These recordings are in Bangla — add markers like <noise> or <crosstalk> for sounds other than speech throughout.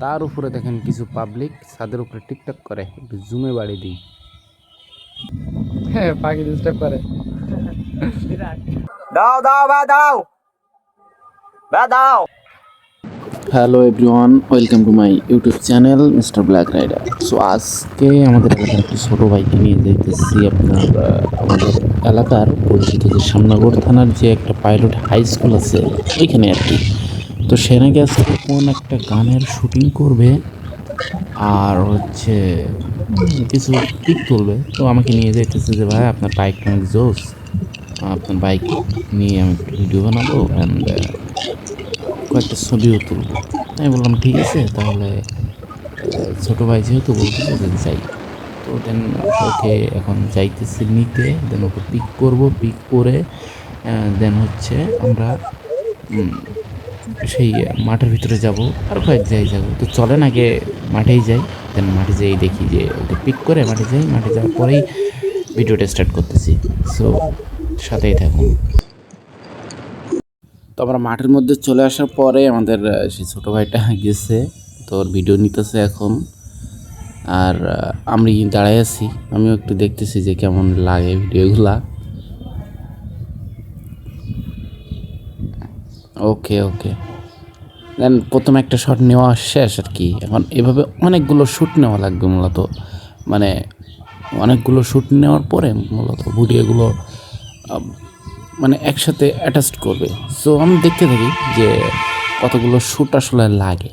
তার উপরে দেখেন কিছু পাবলিক ছাদের উপরে টিকটক করে একটু জুমে বাড়ি দিই। হ্যাঁ পাখি ডিস্টার্ব করে। দাও দাও বা দাও। বা দাও। Hello everyone welcome to my YouTube channel Mister Black Rider so আজকে আমাদের এলাকার একটি ছোটো ভাইকে নিয়ে যেতেছি আপনার আমাদের এলাকার পরিচিত যে সামনাগড় থানার যে একটা পাইলট হাই স্কুল আছে ওইখানে আর কি। তো সে নাকি আজকে কোন একটা গানের শুটিং করবে আর হচ্ছে কিছু পিক তুলবে। তো আমাকে নিয়ে যাইতেছে যে, ভাই, আপনার বাইক অনেক জোস। আপনার বাইক নিয়ে আমি একটু ভিডিও বানাবো অ্যান্ড কয়েকটা ছবিও তুলবো। আমি বললাম, ঠিক আছে, তাহলে ছোটো ভাই যেহেতু বলতেছে যে যাই। তো দেন ওকে এখন যাইতেছি নিতে দেন ওকে পিক করব পিক করে দেন হচ্ছে আমরা সেই মাঠের ভিতরে যাব, আর কয়েক জায়গায় যাব। তো চলেন আগে মাঠেই যাই দেন মাঠে যেই দেখি যে ওকে পিক করে মাঠে যাই, মাঠে যাওয়ার পরেই ভিডিওটা স্টার্ট করতেছি। সো সাথেই থাকুন। তো আমরা মাঠের মধ্যে চলে আসার পরে আমাদের সেই ছোটো ভাইটা গেছে, তো ওর ভিডিও নিতেছে এখন। আর আমি দাঁড়াই আছি, আমিও একটু দেখতেছি যে কেমন লাগে ভিডিওগুলা। ওকে ওকে দেন প্রথমে একটা শট নেওয়া শেষ আর কি। এখন এভাবে অনেকগুলো শ্যুট নেওয়া লাগবে মূলত। মানে অনেকগুলো শ্যুট নেওয়ার পরে মূলত ভিডিওগুলো মানে একসাথে অ্যাটাচড করবে। সো আমি দেখতে থাকি যে কতগুলো শ্যুট আসলে লাগে।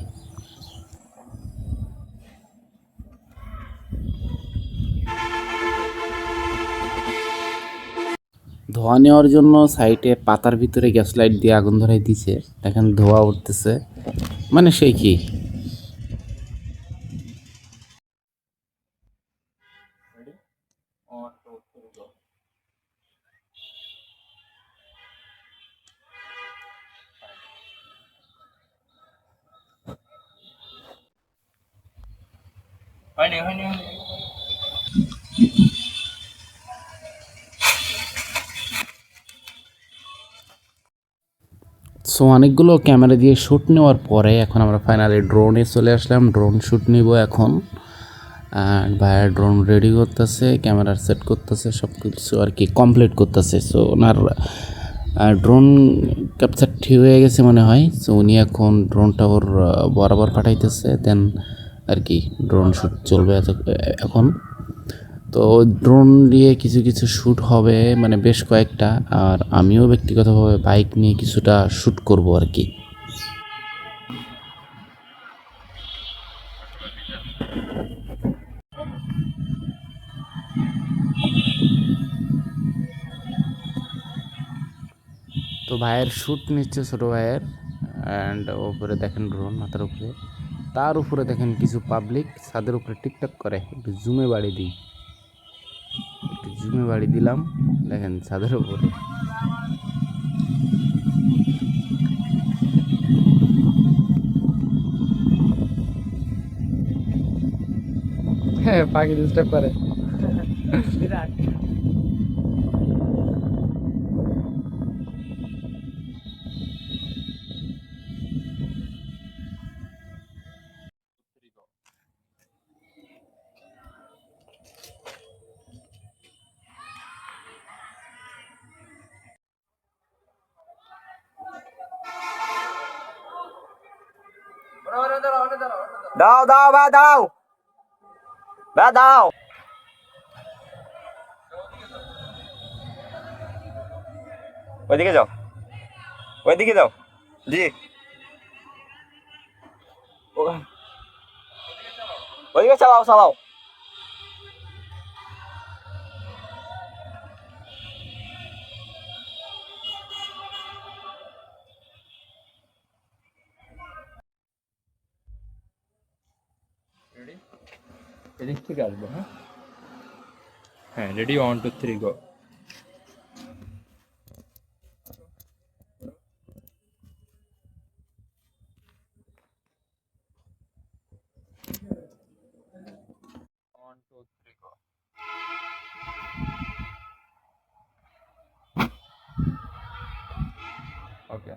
ধোয়া নেওয়ার জন্য সাইডে পাতার ভিতরে গ্যাস লাইট দিয়ে আগুন ধরাই দিছে। এখন ধোয়া উঠতেছে। মানে সেই কি? হয়নি হয়নি সো অনেকগুলো ক্যামেরা দিয়ে শ্যুট নেওয়ার পরে এখন আমরা ফাইনালি ড্রোনে চলে আসলাম। ড্রোন শ্যুট নিব এখন। আর ভাইয়া ড্রোন রেডি করতেছে ক্যামেরা সেট করতেছে সব কিছু আর কি কমপ্লিট করতেছে। সো ওনার ড্রোন ক্যাপচার ঠিক হয়ে গেছে মনে হয়। সো উনি এখন ড্রোনটা ওর বরাবর পাঠাইতেছে। দেন আর কি ড্রোন শ্যুট চলবে এখন। তো ড্রোন দিয়ে কিছু কিছু শ্যুট হবে মানে বেশ কয়েকটা। আর আমিও ব্যক্তিগতভাবে বাইক নিয়ে কিছুটা শ্যুট করব আর কি। তো ভাইয়ের শ্যুট নিচ্ছে ছোটো ভাইয়ের। অ্যান্ড ওপরে দেখেন ড্রোন মাথার উপরে। তার উপরে দেখেন কিছু পাবলিক ছাদের উপরে টিকটক করে। একটু জুমে বাড়ি দিই। জুমে বাড়ি দিলাম। দেখেন ছাদের উপর। হ্যাঁ পাখি ডিস্টার্ব করে। <laughs> দাও দাও বা দাও। বা দাও। ওইদিকে যাও। ওইদিকে যাও। জি। ওইদিকে চালাও চালাও। এদিক থেকে আসব হ্যাঁ হ্যাঁ ready one two three go okay